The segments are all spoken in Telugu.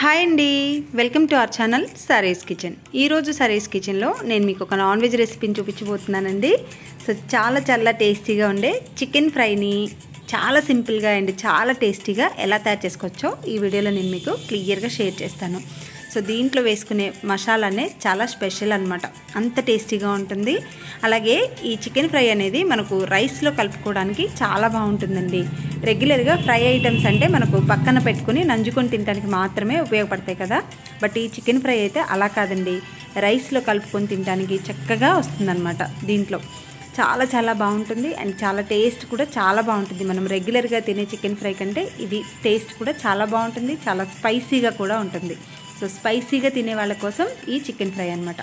హాయ్ అండి. Welcome to our channel సరేస్ kitchen. ఈరోజు సరేస్ కిచెన్లో నేను మీకు ఒక నాన్ వెజ్ రెసిపీని చూపించబోతున్నానండి. సో చాలా చాలా టేస్టీగా ఉండే చికెన్ ఫ్రైని చాలా సింపుల్గా అండి చాలా టేస్టీగా ఎలా తయారు చేసుకోవచ్చో ఈ వీడియోలో నేను మీకు క్లియర్గా షేర్ చేస్తాను. సో దీంట్లో వేసుకునే మసాలానే చాలా స్పెషల్ అనమాట అంత టేస్టీగా ఉంటుంది. అలాగే ఈ చికెన్ ఫ్రై అనేది మనకు రైస్లో కలుపుకోవడానికి చాలా బాగుంటుందండి. రెగ్యులర్గా ఫ్రై ఐటమ్స్ అంటే మనకు పక్కన పెట్టుకుని నంజుకొని తినడానికి మాత్రమే ఉపయోగపడతాయి కదా. బట్ ఈ చికెన్ ఫ్రై అయితే అలా కాదండి. రైస్లో కలుపుకొని తినడానికి చక్కగా వస్తుందన్నమాట దీంట్లో. చాలా చాలా బాగుంటుంది. అండ్ చాలా టేస్ట్ కూడా చాలా బాగుంటుంది. మనం రెగ్యులర్గా తినే చికెన్ ఫ్రై కంటే ఇది టేస్ట్ కూడా చాలా బాగుంటుంది. చాలా స్పైసీగా కూడా ఉంటుంది. సో స్పైసీగా తినే వాళ్ళ కోసం ఈ చికెన్ ఫ్రై అనమాట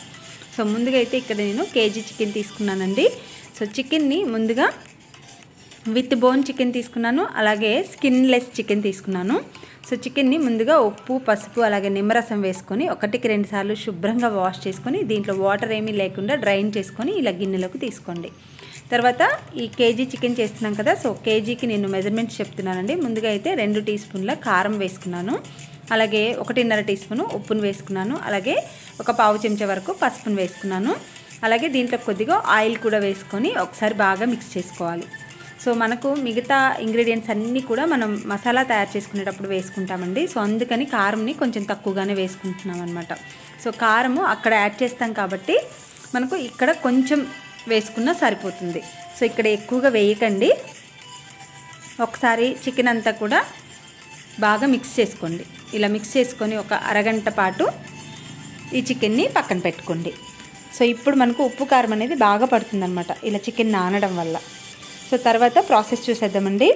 సో ముందుగా అయితే ఇక్కడ నేను కేజీ చికెన్ తీసుకున్నానండి. సో చికెన్ని ముందుగా విత్ బోన్ చికెన్ తీసుకున్నాను అలాగే స్కిన్లెస్ చికెన్ తీసుకున్నాను. సో చికెన్ని ముందుగా ఉప్పు పసుపు అలాగే నిమ్మరసం వేసుకొని ఒకటికి రెండు సార్లు శుభ్రంగా వాష్ చేసుకొని దీంట్లో వాటర్ ఏమీ లేకుండా డ్రైన్ చేసుకొని ఇలా గిన్నెలోకి తీసుకోండి. తర్వాత ఈ కేజీ చికెన్ చేస్తున్నాం కదా సో కేజీకి నేను మెజర్మెంట్స్ చెప్తున్నానండి. ముందుగా అయితే రెండు టీ స్పూన్ల కారం వేసుకున్నాను. అలాగే ఒకటిన్నర టీ స్పూను ఉప్పును వేసుకున్నాను. అలాగే ఒక పావు చెంచా వరకు పసుపును వేసుకున్నాను. అలాగే దీంట్లో కొద్దిగా ఆయిల్ కూడా వేసుకొని ఒకసారి బాగా మిక్స్ చేసుకోవాలి. సో మనకు మిగతా ఇంగ్రీడియంట్స్ అన్నీ కూడా మనం మసాలా తయారు చేసుకునేటప్పుడు వేసుకుంటామండి. సో అందుకని కారంని కొంచెం తక్కువగానే వేసుకుంటున్నాం అనమాట సో కారము అక్కడ యాడ్ చేస్తాం కాబట్టి మనకు ఇక్కడ కొంచెం వేసుకున్నా సరిపోతుంది. సో ఇక్కడ ఎక్కువగా వేయకండి. ఒకసారి చికెన్ అంతా కూడా బాగా మిక్స్ చేసుకోండి. ఇలా మిక్స్ చేసుకొని ఒక అరగంట పాటు ఈ చికెన్ని పక్కన పెట్టుకోండి. సో ఇప్పుడు మనకు ఉప్పు కారం అనేది బాగా పడుతుందన్నమాట. ఇలా చికెన్ నానడం వల్ల. సో తర్వాత ప్రాసెస్ చూసేద్దామండి.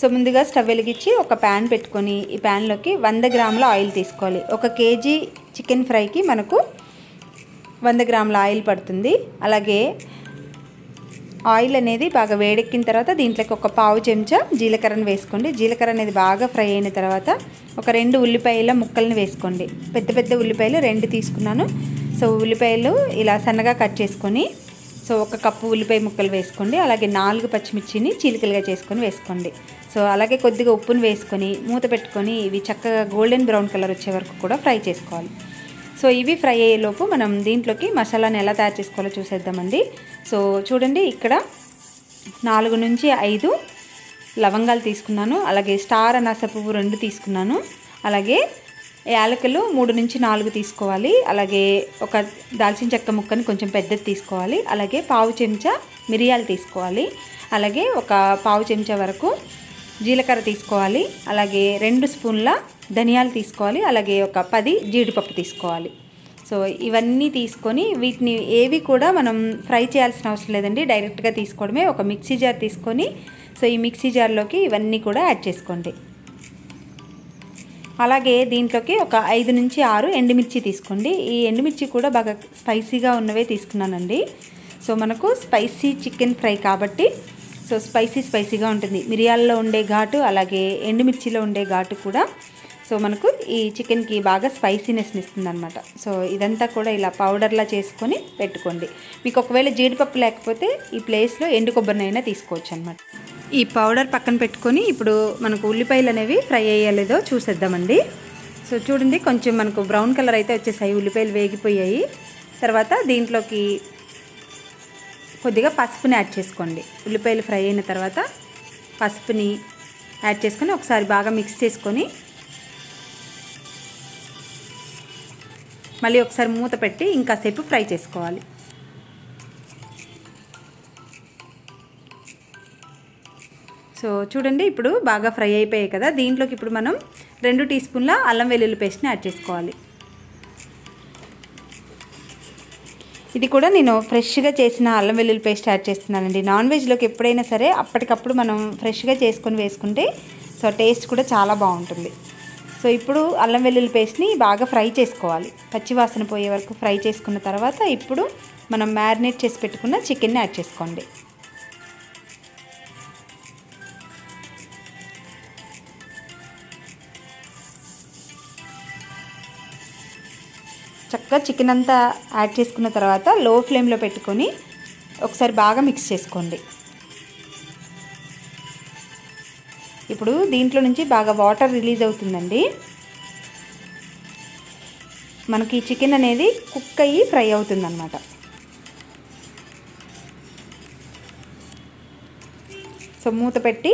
సో ముందుగా స్టవ్ వెలిగించి ఒక ప్యాన్ పెట్టుకొని ఈ ప్యాన్లోకి వంద గ్రాముల ఆయిల్ తీసుకోవాలి. ఒక కేజీ చికెన్ ఫ్రైకి మనకు వంద గ్రాముల ఆయిల్ పడుతుంది. అలాగే ఆయిల్ అనేది బాగా వేడెక్కిన తర్వాత దీంట్లోకి ఒక పావు చెంచా జీలకర్రను వేసుకోండి. జీలకర్ర అనేది బాగా ఫ్రై అయిన తర్వాత ఒక రెండు ఉల్లిపాయల ముక్కలను వేసుకోండి. పెద్ద పెద్ద ఉల్లిపాయలు రెండు తీసుకున్నాను. సో ఉల్లిపాయలు ఇలా సన్నగా కట్ చేసుకొని సో ఒక కప్పు ఉల్లిపాయ ముక్కలు వేసుకోండి. అలాగే నాలుగు పచ్చిమిర్చిని చీలికలుగా చేసుకొని వేసుకోండి. సో అలాగే కొద్దిగా ఉప్పును వేసుకొని మూత పెట్టుకొని ఇవి చక్కగా గోల్డెన్ బ్రౌన్ కలర్ వచ్చే వరకు కూడా ఫ్రై చేసుకోవాలి. సో ఇవి ఫ్రై అయ్యేలోపు మనం దీంట్లోకి మసాలాను ఎలా తయారు చేసుకోవాలో చూసేద్దామండి. సో చూడండి ఇక్కడ నాలుగు నుంచి ఐదు లవంగాలు తీసుకున్నాను. అలాగే స్టార్ అనాస పువ్వు రెండు తీసుకున్నాను. అలాగే యాలకులు మూడు నుంచి నాలుగు తీసుకోవాలి. అలాగే ఒక దాల్చిన చెక్క ముక్కని కొంచెం పెద్దది తీసుకోవాలి. అలాగే పావు చెంచా మిరియాలు తీసుకోవాలి. అలాగే ఒక పావు చెంచా వరకు జీలకర్ర తీసుకోవాలి అలాగే రెండు స్పూన్ల ధనియాలు తీసుకోవాలి అలాగే ఒక పది జీడిపప్పు తీసుకోవాలి. సో ఇవన్నీ తీసుకొని వీటిని ఏవి కూడా మనం ఫ్రై చేయాల్సిన అవసరం లేదండి డైరెక్ట్గా తీసుకోవడమే. ఒక మిక్సీ జార్ తీసుకొని సో ఈ మిక్సీ జార్లోకి ఇవన్నీ కూడా యాడ్ చేసుకోండి. అలాగే దీంట్లోకి ఒక ఐదు నుంచి ఆరు ఎండుమిర్చి తీసుకోండి. ఈ ఎండుమిర్చి కూడా బాగా స్పైసీగా ఉన్నవే తీసుకున్నానండి. సో మనకు స్పైసీ చికెన్ ఫ్రై కాబట్టి సో స్పైసీ స్పైసీగా ఉంటుంది. మిరియాల్లో ఉండే ఘాటు అలాగే ఎండుమిర్చిలో ఉండే ఘాటు కూడా. సో మనకు ఈ చికెన్కి బాగా స్పైసీనెస్ని ఇస్తుంది అనమాట సో ఇదంతా కూడా ఇలా పౌడర్లా చేసుకొని పెట్టుకోండి. మీకు ఒకవేళ జీడిపప్పు లేకపోతే ఈ ప్లేస్లో ఎండు కొబ్బరినైనా తీసుకోవచ్చు అనమాట ఈ పౌడర్ పక్కన పెట్టుకొని ఇప్పుడు మనకు ఉల్లిపాయలు అనేవి ఫ్రై అయ్యలేదో చూసేద్దామండి. సో చూడండి కొంచెం మనకు బ్రౌన్ కలర్ అయితే వచ్చేసాయి. ఉల్లిపాయలు వేగిపోయాయి. తర్వాత దీంట్లోకి కొద్దిగా పసుపుని యాడ్ చేసుకోండి. ఉల్లిపాయలు ఫ్రై అయిన తర్వాత పసుపుని యాడ్ చేసుకొని ఒకసారి బాగా మిక్స్ చేసుకొని మళ్ళీ ఒకసారి మూత పెట్టి ఇంకాసేపు ఫ్రై చేసుకోవాలి. సో చూడండి ఇప్పుడు బాగా ఫ్రై అయిపోయాయి కదా. దీంట్లోకి ఇప్పుడు మనం రెండు టీ స్పూన్ల అల్లం వెల్లుల్లి పేస్ట్ని యాడ్ చేసుకోవాలి. ఇది కూడా నేను ఫ్రెష్గా చేసిన అల్లం వెల్లుల్లి పేస్ట్ యాడ్ చేస్తున్నానండి. నాన్ వెజ్లోకి ఎప్పుడైనా సరే అప్పటికప్పుడు మనం ఫ్రెష్గా చేసుకొని వేసుకుంటే సో టేస్ట్ కూడా చాలా బాగుంటుంది. సో ఇప్పుడు అల్లం వెల్లుల్లి పేస్ట్ని బాగా ఫ్రై చేసుకోవాలి. పచ్చివాసన పోయే వరకు ఫ్రై చేసుకున్న తర్వాత ఇప్పుడు మనం మ్యారినేట్ చేసి పెట్టుకున్న చికెన్ని యాడ్ చేసుకోండి. చక్కగా చికెన్ అంతా యాడ్ చేసుకున్న తర్వాత లో ఫ్లేమ్లో పెట్టుకొని ఒకసారి బాగా మిక్స్ చేసుకోండి. ఇప్పుడు దీంట్లో నుంచి బాగా వాటర్ రిలీజ్ అవుతుందండి. మనకి చికెన్ అనేది కుక్ అయ్యి ఫ్రై అవుతుందన్నమాట. సో మూత పెట్టి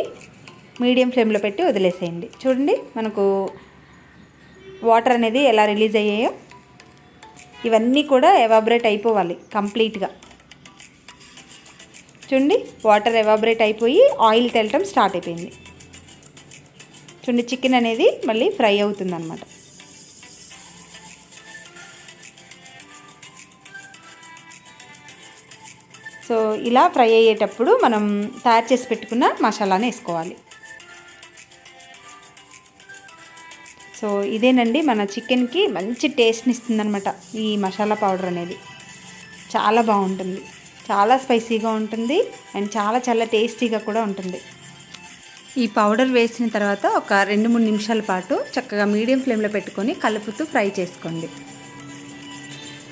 మీడియం ఫ్లేమ్లో పెట్టి వదిలేసేయండి. చూడండి మనకు వాటర్ అనేది ఎలా రిలీజ్ అయ్యాయో. ఇవన్నీ కూడా ఎవాబరేట్ అయిపోవాలి కంప్లీట్గా చూడండి వాటర్ ఎవాబరేట్ అయిపోయి ఆయిల్ తెలటం స్టార్ట్ అయిపోయింది. చూడండి చికెన్ అనేది మళ్ళీ ఫ్రై అవుతుంది అనమాట సో ఇలా ఫ్రై అయ్యేటప్పుడు మనం తయారు చేసి పెట్టుకున్న మసాలాని వేసుకోవాలి. సో ఇదేనండి మన చికెన్కి మంచి టేస్ట్ని ఇస్తుందనమాట ఈ మసాలా పౌడర్ అనేది. చాలా బాగుంటుంది. చాలా స్పైసీగా ఉంటుంది అండ్ చాలా చాలా టేస్టీగా కూడా ఉంటుంది. ఈ పౌడర్ వేసిన తర్వాత ఒక రెండు మూడు నిమిషాల పాటు చక్కగా మీడియం ఫ్లేమ్లో పెట్టుకొని కలుపుతూ ఫ్రై చేసుకోండి.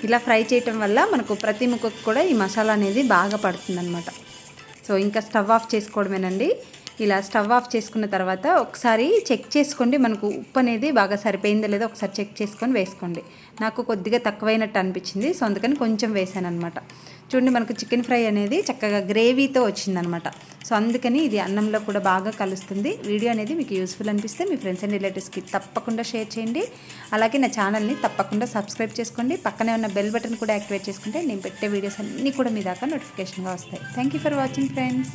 ఇలా ఫ్రై చేయటం వల్ల మనకు ప్రతి ముక్కకు కూడా ఈ మసాలా అనేది బాగా పడుతుందన్నమాట. సో ఇంకా స్టవ్ ఆఫ్ చేసుకోవడమేనండి. ఇలా స్టవ్ ఆఫ్ చేసుకున్న తర్వాత ఒకసారి చెక్ చేసుకోండి మనకు ఉప్పు అనేది బాగా సరిపోయిందో లేదో ఒకసారి చెక్ చేసుకొని వేసుకోండి. నాకు కొద్దిగా తక్కువైనట్టు అనిపించింది సో అందుకని కొంచెం వేసాను అనమాట చూడండి మనకు చికెన్ ఫ్రై అనేది చక్కగా గ్రేవీతో వచ్చిందనమాట సో అందుకని ఇది అన్నంలో కూడా బాగా కలుస్తుంది. వీడియో అనేది మీకు యూస్ఫుల్ అనిపిస్తే మీ ఫ్రెండ్స్ అండ్ రిలేటివ్స్కి తప్పకుండా షేర్ చేయండి. అలాగే నా ఛానల్ని తప్పకుండా సబ్స్క్రైబ్ చేసుకోండి. పక్కనే ఉన్న బెల్ బటన్ కూడా యాక్టివేట్ చేసుకుంటే నేను పెట్టే వీడియోస్ అన్నీ కూడా మీ దాకా నోటిఫికేషన్గా వస్తాయి. Thank you for watching friends.